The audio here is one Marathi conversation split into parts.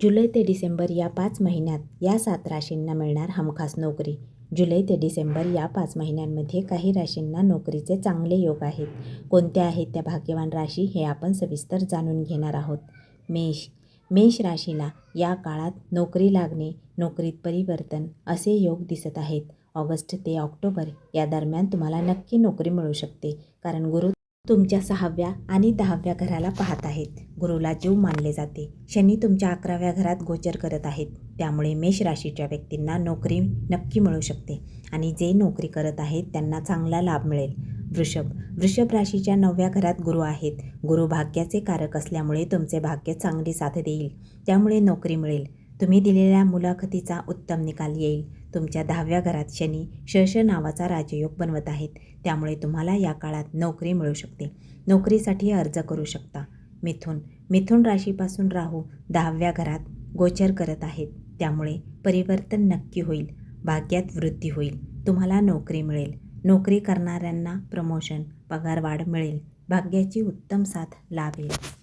जुलै ते डिसेंबर या पाच महिन्यात या सात राशींना मिळणार हमखास नोकरी. जुलै ते डिसेंबर या पाच महिन्यांमध्ये काही राशींना नोकरीचे चांगले योग आहेत. कोणत्या आहेत त्या भाग्यवान राशी हे आपण सविस्तर जाणून घेणार आहोत. मेष. मेष राशीला या काळात नोकरी लागणे नोकरीत परिवर्तन असे योग दिसत आहेत. ऑगस्ट ते ऑक्टोबर या दरम्यान तुम्हाला नक्की नोकरी मिळू शकते. कारण गुरु तुमच्या सहाव्या आणि दहाव्या घराला पाहत आहेत. गुरुला जीव मानले जाते. शनी तुमच्या अकराव्या घरात गोचर करत आहेत. त्यामुळे मेष राशीच्या व्यक्तींना नोकरी नक्की मिळू शकते आणि जे नोकरी करत आहेत त्यांना चांगला लाभ मिळेल. वृषभ वृषभ राशीच्या नवव्या घरात गुरु आहेत. गुरु भाग्याचे कारक असल्यामुळे तुमचे भाग्य चांगली साथ देईल. त्यामुळे नोकरी मिळेल. तुम्ही दिलेल्या मुलाखतीचा उत्तम निकाल येईल. तुमच्या दहाव्या घरात शनी शश नावाचा राजयोग बनवत आहेत. त्यामुळे तुम्हाला या काळात नोकरी मिळू शकते. नोकरीसाठी अर्ज करू शकता. मिथुन मिथुन राशीपासून राहू दहाव्या घरात गोचर करत आहेत. त्यामुळे परिवर्तन नक्की होईल. भाग्यात वृद्धी होईल. तुम्हाला नोकरी मिळेल. नोकरी करणाऱ्यांना प्रमोशन पगारवाढ मिळेल. भाग्याची उत्तम साथ लाभेल.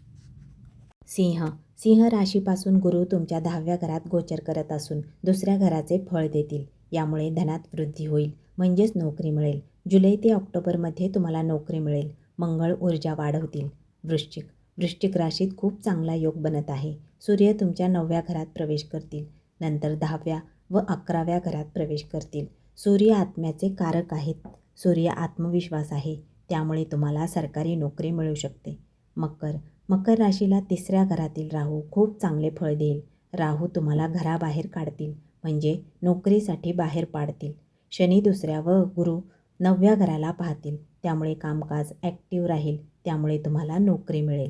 सिंह. सिंह राशीपासून गुरु तुमच्या दहाव्या घरात गोचर करत असून दुसऱ्या घराचे फळ देतील. यामुळे धनात वृद्धी होईल म्हणजेच नोकरी मिळेल. जुलै ते ऑक्टोबरमध्ये तुम्हाला नोकरी मिळेल. मंगळ ऊर्जा वाढवतील. वृश्चिक. वृश्चिक राशीत खूप चांगला योग बनत आहे. सूर्य तुमच्या नवव्या घरात प्रवेश करतील. नंतर दहाव्या व अकराव्या घरात प्रवेश करतील. सूर्य आत्म्याचे कारक आहेत. सूर्य आत्मविश्वास आहे. त्यामुळे तुम्हाला सरकारी नोकरी मिळू शकते. मकर. मकर राशीला तिसऱ्या घरातील राहू खूप चांगले फळ देईल. राहू तुम्हाला घराबाहेर काढतील म्हणजे नोकरीसाठी बाहेर पाडतील. शनी दुसऱ्या व गुरु नवव्या घराला पाहतील त्यामुळे कामकाज ॲक्टिव्ह राहील त्यामुळे तुम्हाला नोकरी मिळेल.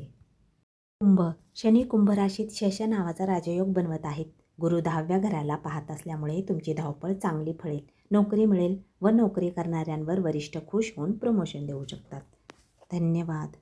कुंभ शनी कुंभ राशीत शश नावाचा राजयोग बनवत आहेत. गुरु दहाव्या घराला पाहत असल्यामुळे तुमची धावपळ चांगली फळेल. नोकरी मिळेल व नोकरी करणाऱ्यांवर वरिष्ठ खुश होऊन प्रमोशन देऊ शकतात. धन्यवाद.